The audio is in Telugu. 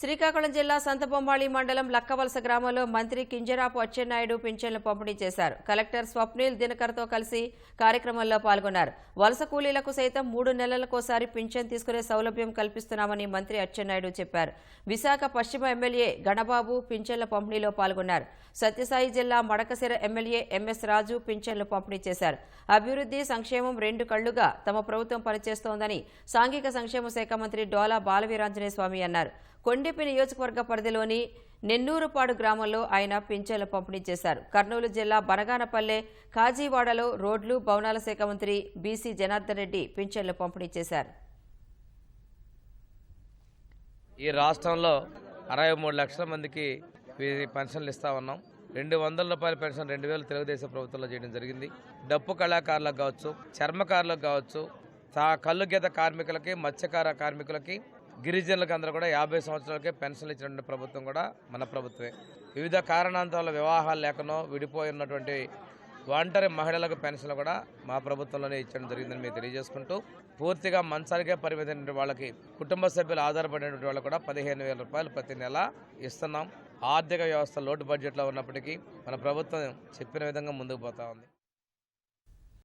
శ్రీకాకుళం జిల్లా సంతబొమ్మాళి మండలం లక్కవలస గ్రామంలో మంత్రి కింజరాపు అచ్చెన్నాయుడు పింఛన్లు పంపిణీ చేశారు. కలెక్టర్ స్వప్నిల్ దినకర్తో కలిసి కార్యక్రమంలో పాల్గొన్నారు. వలస కూలీలకు సైతం మూడు నెలలకోసారి పింఛన్ తీసుకునే సౌలభ్యం కల్పిస్తున్నామని మంత్రి అచ్చెన్నాయుడు చెప్పారు. విశాఖ పశ్చిమ ఎమ్మెల్యే గణబాబు పింఛన్ల పంపిణీలో పాల్గొన్నారు. సత్యసాయి జిల్లా మడకసిర ఎమ్మెల్యే ఎంఎస్ రాజు పింఛన్లు పంపిణీ చేశారు. అభివృద్ధి సంక్షేమం రెండు కళ్ళుగా తమ ప్రభుత్వం పనిచేస్తోందని సాంఘిక సంక్షేమ శాఖ మంత్రి డోలా బాలవీరాంజనేయ స్వామి అన్నారు. కొండెపి నియోజకవర్గ పరిధిలోని నెన్నూరుపాడు గ్రామంలో ఆయన పింఛన్లు పంపిణీ చేశారు. కర్నూలు జిల్లా బనగానపల్లె కాజీవాడలో రోడ్లు భవనాల శాఖ మంత్రి బీసీ జనార్దన్ రెడ్డి పింఛన్లు పంపిణీ చేశారు. ఈ రాష్ట్రంలో అరవై మూడు లక్షల మందికి పెన్షన్లు ఇస్తా ఉన్నాం. రెండు వందల రూపాయల పెన్షన్ రెండు వేలు తెలుగుదేశం ప్రభుత్వంలో చేయడం జరిగింది. డప్పు కళాకారులకు కావచ్చు చర్మకారులకు కావచ్చు తా కళ్ళు గీత కార్మికులకి మత్స్యకార కార్మికులకి గిరిజనులకు అందరూ కూడా యాభై సంవత్సరాలకే పెన్షన్లు ఇచ్చినటువంటి ప్రభుత్వం కూడా మన ప్రభుత్వమే. వివిధ కారణాంతాల వివాహాలు లేకనో విడిపోయి ఉన్నటువంటి ఒంటరి మహిళలకు పెన్షన్లు కూడా మా ప్రభుత్వంలోనే ఇచ్చడం జరిగిందని మీకు తెలియజేసుకుంటూ పూర్తిగా మంచానికే పరిమితమైన వాళ్ళకి కుటుంబ సభ్యులు ఆధారపడినటువంటి వాళ్ళకు కూడా పదిహేను వేల రూపాయలు ప్రతి నెల ఇస్తున్నాం. ఆర్థిక వ్యవస్థ లోటు బడ్జెట్లో ఉన్నప్పటికీ మన ప్రభుత్వం చెప్పిన విధంగా ముందుకు పోతా ఉంది.